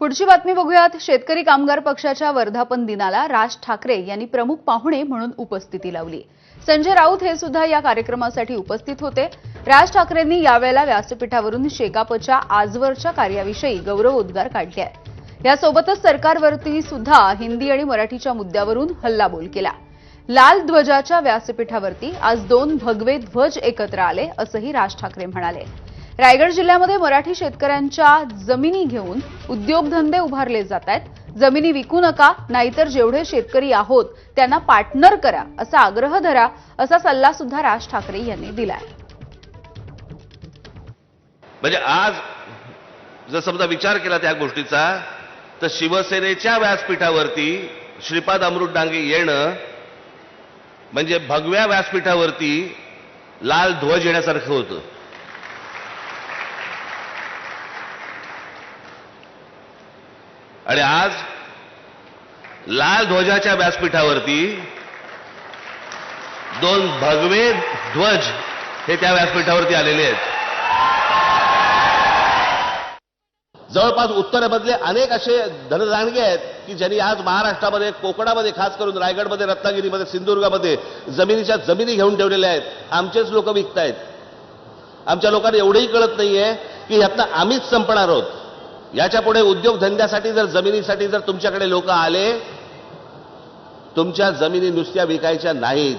पुढची बातमी बघूयात. शेतकरी कामगार पक्षाच्या वर्धापन दिनाला राज ठाकरे यांनी प्रमुख पाहुणे म्हणून उपस्थिती लावली. संजय राऊत हे सुद्धा या कार्यक्रमासाठी उपस्थित होते. राज ठाकरेंनी यावेळेला व्यासपीठावरून शेकापच्या आजवरच्या कार्याविषयी गौरवोद्गार काढले. आहेत यासोबतच सरकारवरती सुद्धा हिंदी आणि मराठीच्या मुद्द्यावरून हल्लाबोल केला. लाल ध्वजाच्या व्यासपीठावरती आज दोन भगवे ध्वज एकत्र आले असंही राज ठाकरे म्हणाले. रायगड जिल्ह्यामध्ये मराठी शेतकऱ्यांच्या जमिनी घेऊन उद्योगधंदे उभारले जात आहेत. जमिनी विकू नका नाहीतर जेवढे शेतकरी आहोत त्यांना पार्टनर करा असा आग्रह धरा असा सल्ला सुद्धा राज ठाकरे यांनी दिलाय. म्हणजे आज जर समजा विचार केला त्या गोष्टीचा तर शिवसेनेच्या व्यासपीठावरती श्रीपाद अमृत डांगे येणं म्हणजे भगव्या व्यासपीठावरती लाल ध्वज येण्यासारखं होतं. आणि आज लाल ध्वजाच्या व्यासपीठावरती दोन भगवे ध्वज हे त्या व्यासपीठावरती आलेले आहेत. जवळपास उत्तरेमधले अनेक असे धनदानगे आहेत की ज्यांनी आज महाराष्ट्रामध्ये कोकणामध्ये खास करून रायगडमध्ये रत्नागिरीमध्ये सिंधुदुर्गामध्ये जमिनीच्या जमिनी घेऊन ठेवलेल्या आहेत. आमचेच लोक विकतायत. आमच्या लोकांना एवढंही कळत नाहीये की ह्यातनं आम्हीच संपणार आहोत. याच्यापुढे उद्योगधंद्यासाठी जर जमिनीसाठी जर तुमच्याकडे लोक आले तुमच्या जमिनी नुसत्या विकायच्या नाहीत.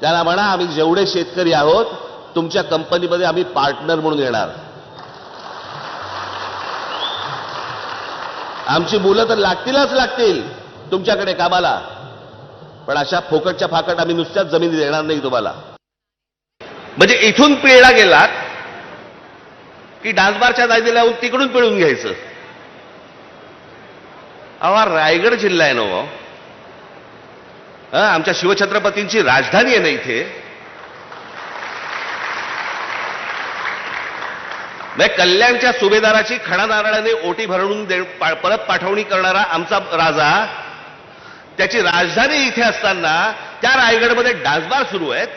त्याला म्हणा आम्ही जेवढे शेतकरी आहोत तुमच्या कंपनीमध्ये आम्ही पार्टनर म्हणून येणार. आमची मुलं तर लागतीलच लागतील तुमच्याकडे कामाला. पण अशा फोकटच्या फाकट आम्ही नुसत्याच जमिनी देणार नाही तुम्हाला. म्हणजे इथून पिळला गेलात की डान्सबारच्या जागी लावून तिकडून पिळून घ्यायचं. अहो रायगड जिल्हा आहे ना हो. आमच्या शिवछत्रपतींची राजधानी आहे ना इथे. म्हणजे कल्याणच्या सुभेदाराची खणा नारळाने ओटी भरून परत पाठवणी करणारा आमचा राजा त्याची राजधानी इथे असताना त्या रायगडमध्ये डान्सबार सुरू आहेत.